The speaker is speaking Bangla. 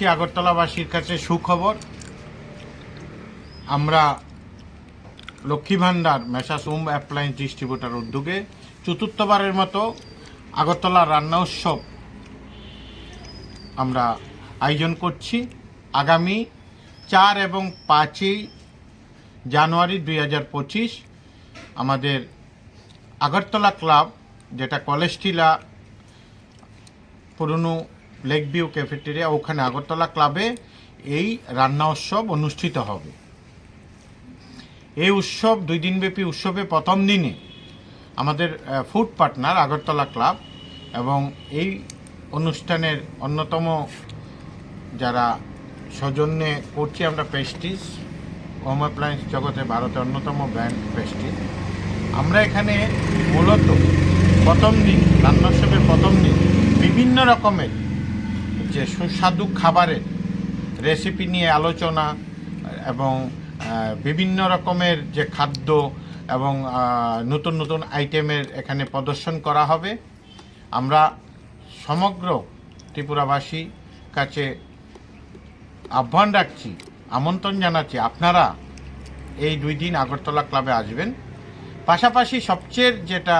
ত্রিপুরাবাসী আগরতলাবাসীর কাছে সুখবর। আমরা লক্ষ্মী ভাণ্ডার মেসাস ওম অ্যাপ্লায়েন্স ডিস্ট্রিবিউটার উদ্যোগে চতুর্থবারের মতো আগরতলা রান্না উৎসব আমরা আয়োজন করছি। আগামী চার এবং পাঁচই জানুয়ারি দুই হাজার পঁচিশ আমাদের আগরতলা ক্লাব, যেটা কলেজটিলা পুরনো লেক ভিউ ক্যাফেটেরিয়া, ওখানে আগরতলা ক্লাবে এই রান্না উৎসব অনুষ্ঠিত হবে। এই উৎসব দুই দিনব্যাপী উৎসবে প্রথম দিনে আমাদের ফুড পার্টনার আগরতলা ক্লাব এবং এই অনুষ্ঠানের অন্যতম যারা সৌজন্যে করছি আমরা পেস্টিস হোম অ্যাপ্লায়েন্স জগতে ভারতের অন্যতম ব্র্যান্ড পেস্টিস আমরা এখানে মূলত প্রথম দিন রান্নোৎসবের প্রথম দিন বিভিন্ন রকমের যে সুস্বাদু খাবারের রেসিপি নিয়ে আলোচনা এবং বিভিন্ন রকমের যে খাদ্য এবং নতুন নতুন আইটেমের এখানে প্রদর্শন করা হবে। আমরা সমগ্র ত্রিপুরাবাসী কাছে আহ্বান রাখছি, আমন্ত্রণ জানাচ্ছি, আপনারা এই দুই দিন আগরতলা ক্লাবে আসবেন। পাশাপাশি সবচেয়ে যেটা